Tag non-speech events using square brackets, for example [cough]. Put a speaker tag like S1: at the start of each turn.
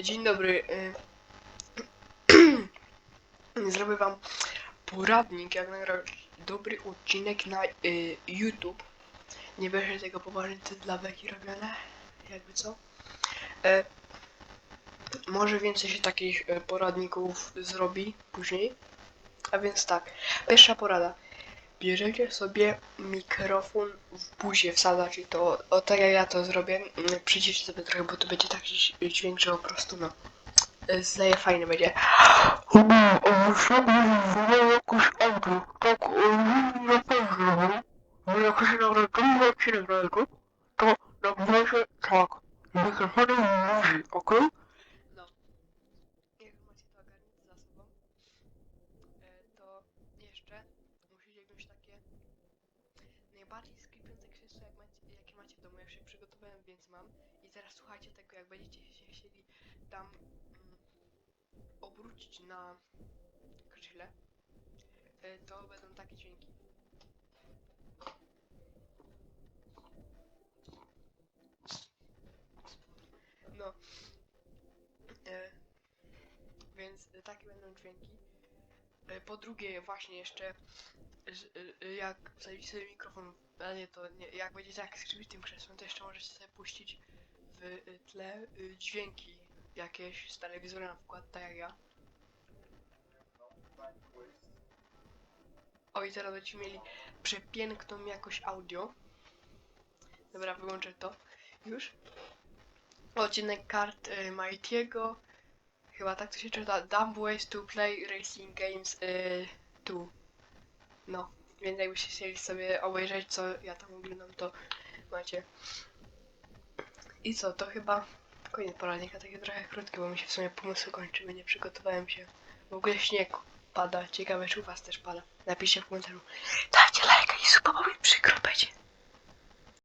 S1: Dzień dobry. y, [clears throat] Zrobię wam poradnik, jak nagrać dobry odcinek na y, YouTube. Nie bierze tego poważnie, to dla beki robione. Jakby co. E, może więcej się takich e, poradników zrobi później. A więc tak. Pierwsza porada. Bierzecie sobie mikrofon w buzie wsadzacie to, o tak jak ja to zrobię, mm, przyciszę sobie trochę, bo to będzie taki dź- dźwięk, że po prostu no, e, zdaje fajny będzie.
S2: Tak na jak się nagra drugi odcinek na jego, to nazywa się tak, mikrofonem mówi, okej?
S1: No. Jak macie to ogarnięte za sobą, e, to jeszcze musicie wziąć takie najbardziej skrypiące krzesło, jak macie, jakie macie w domu. Ja już się przygotowałem, więc mam. I teraz słuchajcie tego, jak będziecie się chcieli tam mm, obrócić na krzyżle, e, to będą takie dźwięki. No. E, więc e, takie będą dźwięki. E, po drugie, właśnie jeszcze, jak wsadzicie sobie mikrofon, nie to, nie, jak będziecie tak skrzypić tym krzesłem, to jeszcze możecie sobie puścić w e, tle dźwięki jakieś z telewizora na przykład, tak jak ja. O i teraz będziecie mieli przepiękną jakość audio. Dobra, wyłączę to. Już. Odcinek kart y, Mighty'ego. Chyba tak to się czyta. Dumb Ways to Play Racing Games y, 2. No, więc jakbyście chcieli sobie obejrzeć co ja tam oglądam, to macie. I co, to chyba koniec poradnika, takie trochę krótkie, bo mi się w sumie pomysły kończyły, nie przygotowałem się. W ogóle śnieg pada, ciekawe czy u was też pada. Napiszcie w komentarzu. Dajcie lajka i suba, bo mi przykro będzie.